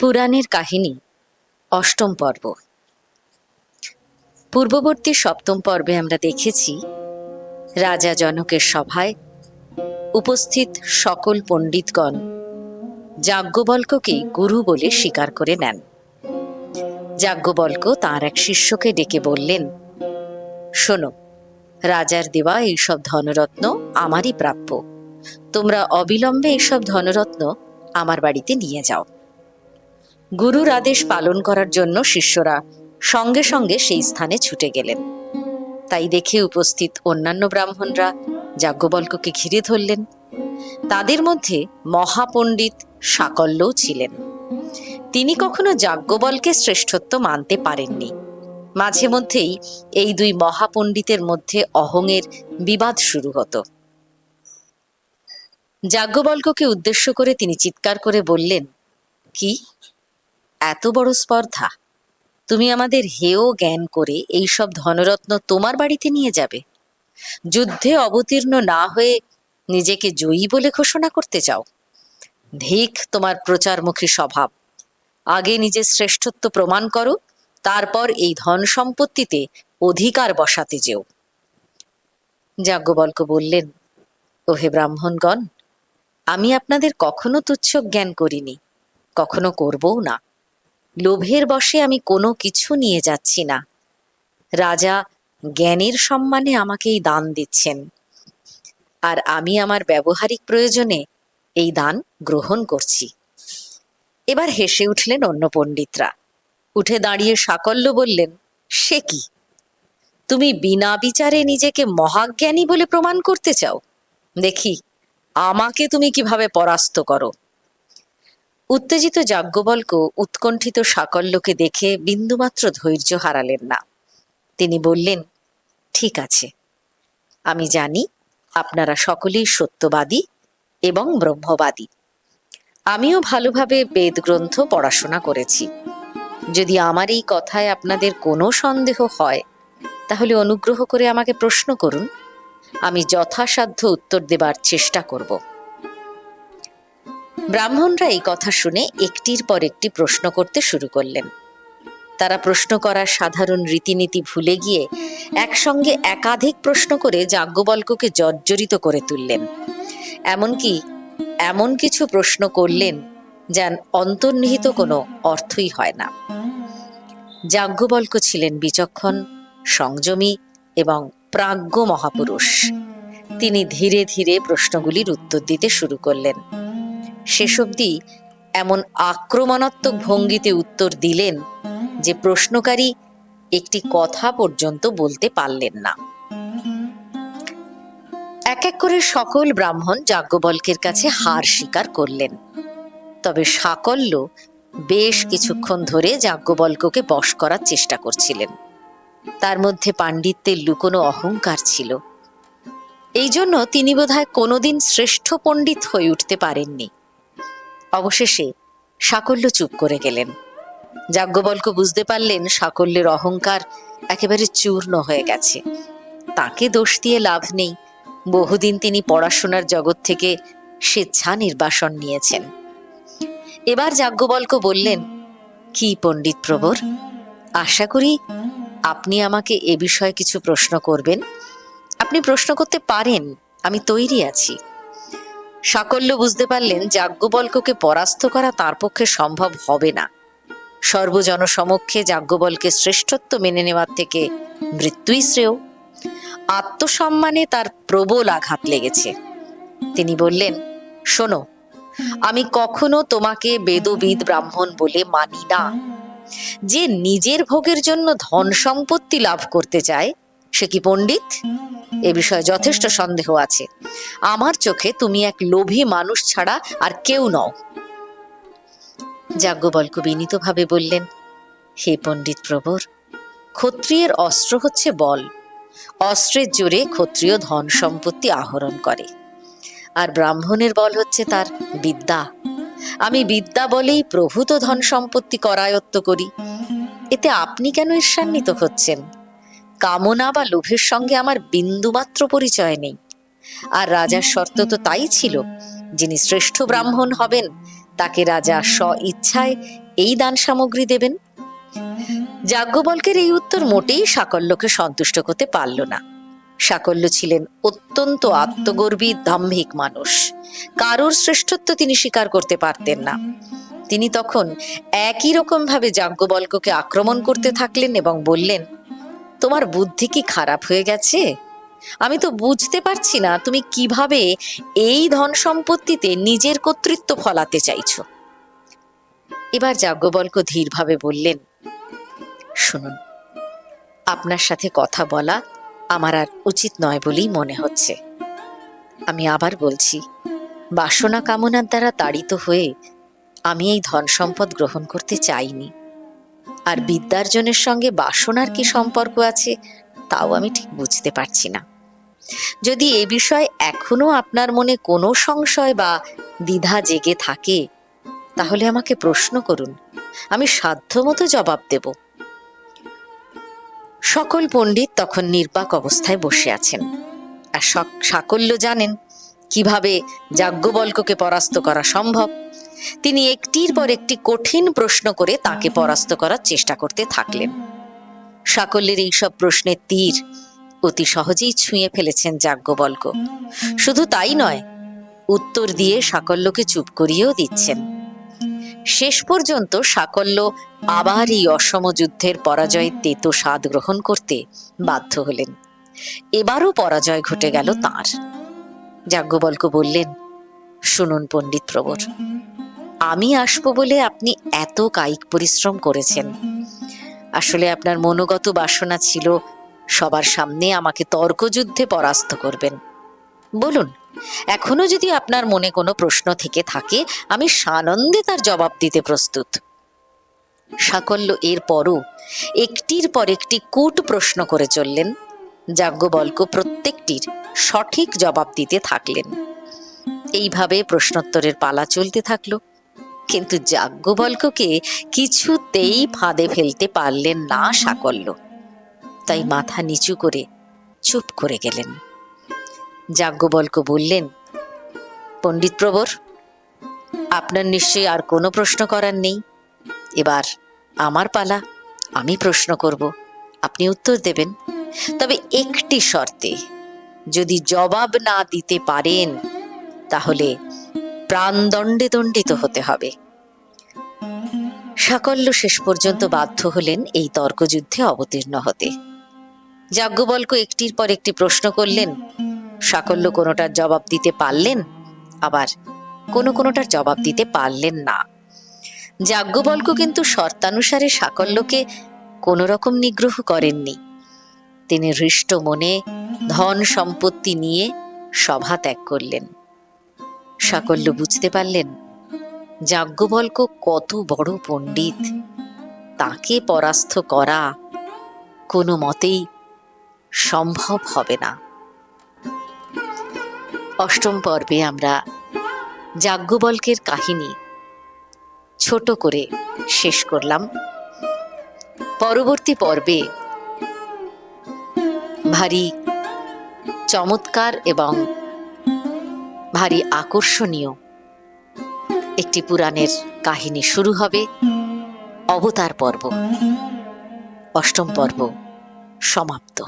পুরাণের কাহিনী, অষ্টম পর্ব। পূর্ববর্তী সপ্তম পর্বে আমরা দেখেছি, রাজা জনকের সভায় উপস্থিত সকল পণ্ডিতগণ যাজ্ঞবল্ককে গুরু বলে স্বীকার করে নেন। যাজ্ঞবল্ক তাঁর এক শিষ্যকে ডেকে বললেন, শোনো, রাজার দেওয়া এইসব ধনরত্ন আমারই প্রাপ্য। তোমরা অবিলম্বে এইসব ধনরত্ন আমার বাড়িতে নিয়ে যাও। গুরুর আদেশ পালন করার জন্য শিষ্যরা সঙ্গে সঙ্গে সেই স্থানে ছুটে গেলেন। তাই দেখে উপস্থিত অন্যান্য ব্রাহ্মণরা যাজ্ঞবল্ককে ঘিরে ধরলেন। তাদের মধ্যে মহাপণ্ডিত সাকল্যও ছিলেন। তিনি কখনো যাজ্ঞবল্কে শ্রেষ্ঠত্ব মানতে পারেননি। মাঝে মধ্যেই এই দুই মহাপণ্ডিতের মধ্যে অহংয়ের বিবাদ শুরু হতো। যাজ্ঞবল্ককে উদ্দেশ্য করে তিনি চিৎকার করে বললেন, কি? এত বড় স্পর্ধা? তুমি আমাদের হেয় জ্ঞান করে এই সব ধনরত্ন তোমার বাড়িতে নিয়ে যাবে। যুদ্ধে অবতীর্ণ না হয়ে নিজেকে জয়ী বলে ঘোষণা করতে চাও। ধিক তোমার প্রচারমুখী স্বভাব। আগে নিজের শ্রেষ্ঠত্ব প্রমাণ করো, তারপর এই ধন সম্পত্তিতে অধিকার বসাতে যেও। যাজ্ঞবল্ক বললেন, ওহে ব্রাহ্মণগণ, আমি আপনাদের কখনো তুচ্ছ জ্ঞান করিনি, কখনো করবও না। লোভের বশে আমি কোনো কিছু নিয়ে যাচ্ছি না। রাজা জ্ঞানের সম্মানে আমাকে এই দান দিচ্ছেন। আর আমি আমার ব্যবহারিক প্রয়োজনে এই দান গ্রহণ করছি। এবার হেসে উঠলেন অন্য পণ্ডিতরা। উঠে দাঁড়িয়ে সাকল্য বললেন, সে কি? তুমি বিনা বিচারে নিজেকে মহাজ্ঞানী বলে প্রমাণ করতে চাও? দেখি, আমাকে তুমি কীভাবে পরাস্ত করো? উত্তেজিত যাজ্ঞবল্ক উৎকণ্ঠিত সাকল্যকে দেখে বিন্দুমাত্র ধৈর্য হারালেন না। তিনি বললেন, ঠিক আছে। আমি জানি আপনারা সকলেই সত্যবাদী এবং ব্রহ্মবাদী। আমিও ভালোভাবে বেদ গ্রন্থ পড়াশোনা করেছি। যদি আমার এই কথায় আপনাদের কোনো সন্দেহ হয়, তাহলে অনুগ্রহ করে আমাকে প্রশ্ন করুন। আমি যথাসাধ্য উত্তর দেবার চেষ্টা করব। ব্রাহ্মণরা এই কথা শুনে একটির পর একটি প্রশ্ন করতে শুরু করলেন। তারা প্রশ্ন করার সাধারণ রীতিনীতি ভুলে গিয়ে একসঙ্গে একাধিক প্রশ্ন করে যাজ্ঞবল্ককে জর্জরিত করে তুললেন। এমনকি এমন কিছু প্রশ্ন করলেন যার অন্তর্নিহিত কোনো অর্থই হয় না। যাজ্ঞবল্ক ছিলেন বিচক্ষণ, সংযমী এবং প্রাজ্ঞ মহাপুরুষ। তিনি ধীরে ধীরে প্রশ্নগুলির উত্তর দিতে শুরু করলেন। শেষ অবধি এমন আক্রমণাত্মক ভঙ্গিতে উত্তর দিলেন যে প্রশ্নকারী একটি কথা পর্যন্ত বলতে পারলেন না। এক এক করে সকল ব্রাহ্মণ যাজ্ঞবল্কের কাছে হার স্বীকার করলেন। তবে সাকল্য বেশ কিছুক্ষণ ধরে যাজ্ঞবল্ককে বশ করার চেষ্টা করছিলেন। তার মধ্যে পাণ্ডিত্যের লুকোনো অহংকার ছিল। এই জন্য তিনি বোধহয় কোনোদিন শ্রেষ্ঠ পণ্ডিত হয়ে উঠতে পারেননি। অবশেষে সাকল্য চুপ করে গেলেন। যাজ্ঞবল্ক বুঝতে পারলেন সাকল্যের অহংকার একেবারে চূর্ণ হয়ে গেছে। তাকে দোষ দিয়ে লাভ নেই। বহুদিন তিনি পড়াশোনার জগৎ থেকে স্বেচ্ছা নির্বাসন নিয়েছেন। এবার যাজ্ঞবল্ক বললেন, কি পণ্ডিত প্রবর, আশা করি আপনি আমাকে এ বিষয়ে কিছু প্রশ্ন করবেন। আপনি প্রশ্ন করতে পারেন, আমি তৈরি আছি। সাকল্য বুঝতে পারলেন যাজ্ঞবল্ককে পরাস্ত করা তার পক্ষে সম্ভব হবে না। সর্বজন সমক্ষে যাজ্ঞবল্কে শ্রেষ্ঠত্ব মেনে নেওয়ার থেকে মৃত্যুই শ্রেয়। আত্মসম্মানে তার প্রবল আঘাত লেগেছে। তিনি বললেন, শোনো, আমি কখনো তোমাকে বেদবিদ ব্রাহ্মণ বলে মানি না। যে নিজের ভোগের জন্য ধন সম্পত্তি লাভ করতে চায় সে কি পণ্ডিত? এ বিষয়ে যথেষ্ট সন্দেহ আছে। আমার চোখে তুমি এক লোভী মানুষ ছাড়া আর কেউ নও। যাজ্ঞবল্ক বিনীতভাবে বললেন, হে পণ্ডিত প্রবর, ক্ষত্রিয়ের অস্ত্র হচ্ছে বল। অস্ত্রের জোরে ক্ষত্রিয় ধন সম্পত্তি আহরণ করে। আর ব্রাহ্মণের বল হচ্ছে তার বিদ্যা। আমি বিদ্যা বলেই প্রভূত ধন সম্পত্তি করায়ত্ত করি। এতে আপনি কেন ঈর্ষান্বিত হচ্ছেন? কামনা বা লোভের সঙ্গে আমার বিন্দুমাত্র পরিচয় নেই। আর রাজার শর্ত তো তাই ছিল, যিনি শ্রেষ্ঠ ব্রাহ্মণ হবেন, তাকে রাজা স্ব ইচ্ছায় এই দান সামগ্রী দেবেন। যাজ্ঞবল্কের এই উত্তর মোটেই সাকল্যকে সন্তুষ্ট করতে পারল না। সাকল্য ছিলেন অত্যন্ত আত্মগর্বী দাম্ভিক মানুষ। কারোর শ্রেষ্ঠত্ব তিনি স্বীকার করতে পারতেন না। তিনি তখন একই রকম ভাবে যাজ্ঞবল্ককে আক্রমণ করতে থাকলেন এবং বললেন তোমার বুদ্ধি কি খারাপ হয়ে গেছে? আমি তো বুঝতে পারছি না তুমি কীভাবে এই ধন সম্পত্তিতে নিজের কর্তৃত্ব ফলাতে চাইছ। এবার যাজ্ঞবল্ক ধীরভাবে বললেন, শুনুন, আপনার সাথে কথা বলা আমার আর উচিত নয় বলেই মনে হচ্ছে। আমি আবার বলছি, বাসনা কামনার দ্বারা তাড়িত হয়ে আমি এই ধন সম্পদ গ্রহণ করতে চাইনি। আর বিদ্যার্জনের সঙ্গে বাসনার কি সম্পর্ক আছে, তাও আমি ঠিক বুঝতে পারছি না। যদি এ বিষয়ে এখনও আপনার মনে কোনো সংশয় বা দ্বিধা জেগে থাকে, তাহলে আমাকে প্রশ্ন করুন। আমি সাধ্যমতো জবাব দেব। সকল পণ্ডিত তখন নির্বাক অবস্থায় বসে আছেন। আর সক- সাকল্য জানেন কীভাবে যাজ্ঞবল্ককে পরাস্ত করা সম্ভব। তিনি একটির পর একটি কঠিন প্রশ্ন করে তাকে পরাস্ত করার চেষ্টা করতে থাকলেন। সাকল্যের এইসব প্রশ্নের তীর অতি সহজেই ছুঁয়ে ফেলেছেন যাজ্ঞবল্ক। শুধু তাই নয়, উত্তর দিয়ে সাকল্যকে চুপ করিয়েও দিচ্ছেন। শেষ পর্যন্ত সাকল্য আবার এই অসম যুদ্ধের পরাজয়ের তেতো স্বাদ গ্রহণ করতে বাধ্য হলেন। এবারও পরাজয় ঘটে গেল তাঁর। যাজ্ঞবল্ক বললেন, শুনুন পণ্ডিত প্রবর আমি আসব বলে আপনি এত কায়িক পরিশ্রম করেছেন। আসলে আপনার মনোগত বাসনা ছিল, সবার সামনে আমাকে তর্কযুদ্ধে পরাস্ত করবেন। বলুন, এখনও যদি আপনার মনে কোনো প্রশ্ন থেকে থাকে, আমি সানন্দে তার জবাব দিতে প্রস্তুত। সাকল্য এর পরও একটির পর একটি কূট প্রশ্ন করে চললেন যাজ্ঞবল্ক প্রত্যেকটির সঠিক জবাব দিতে থাকলেন। এইভাবে প্রশ্নোত্তরের পালা চলতে থাকল। কিন্তু যাজ্ঞবল্ককে কিছুতেই ফাঁদে ফেলতে পারলেন না সাকল্য। তাই মাথা নিচু করে চুপ করে গেলেন। যাজ্ঞবল্ক বললেন, পণ্ডিত প্রবর, আপনার নিশ্চয়ই আর কোনো প্রশ্ন করার নেই। এবার আমার পালা, আমি প্রশ্ন করব। আপনি উত্তর দেবেন। তবে একটি শর্তে, যদি জবাব না দিতে পারেন, তাহলে প্রাণদণ্ডে দণ্ডিত হতে হবে। সাকল্য শেষ পর্যন্ত বাধ্য হলেন এই তর্কযুদ্ধে অবতীর্ণ হতে। যাজ্ঞবল্ক একটির পর একটি প্রশ্ন করলেন, সাকল্য কোনোটার জবাব দিতে পারলেন? আবার, কোনো কোনোটার জবাব দিতে পারলেন না। যাজ্ঞবল্ক কিন্তু শর্তানুসারে সাকল্যকে কোনো রকম নিগ্রহ করেননি। তিনি হৃষ্ট মনে ধন সম্পত্তি নিয়ে সভা ত্যাগ করলেন। সাকল্য বুঝতে পারলেন? যাজ্ঞবল্ক কত বড় পণ্ডিত। তাকে পরাস্ত করা কোনো মতেই সম্ভব হবে না। অষ্টম পর্বে আমরা যাজ্ঞবল্কের কাহিনী ছোট করে শেষ করলাম। পরবর্তী পর্বে ভারী চমৎকার এবং ভারী আকর্ষণীয়। একটি পুরাণের কাহিনী শুরু হবে অবতার পর্ব। অষ্টম পর্ব সমাপ্ত।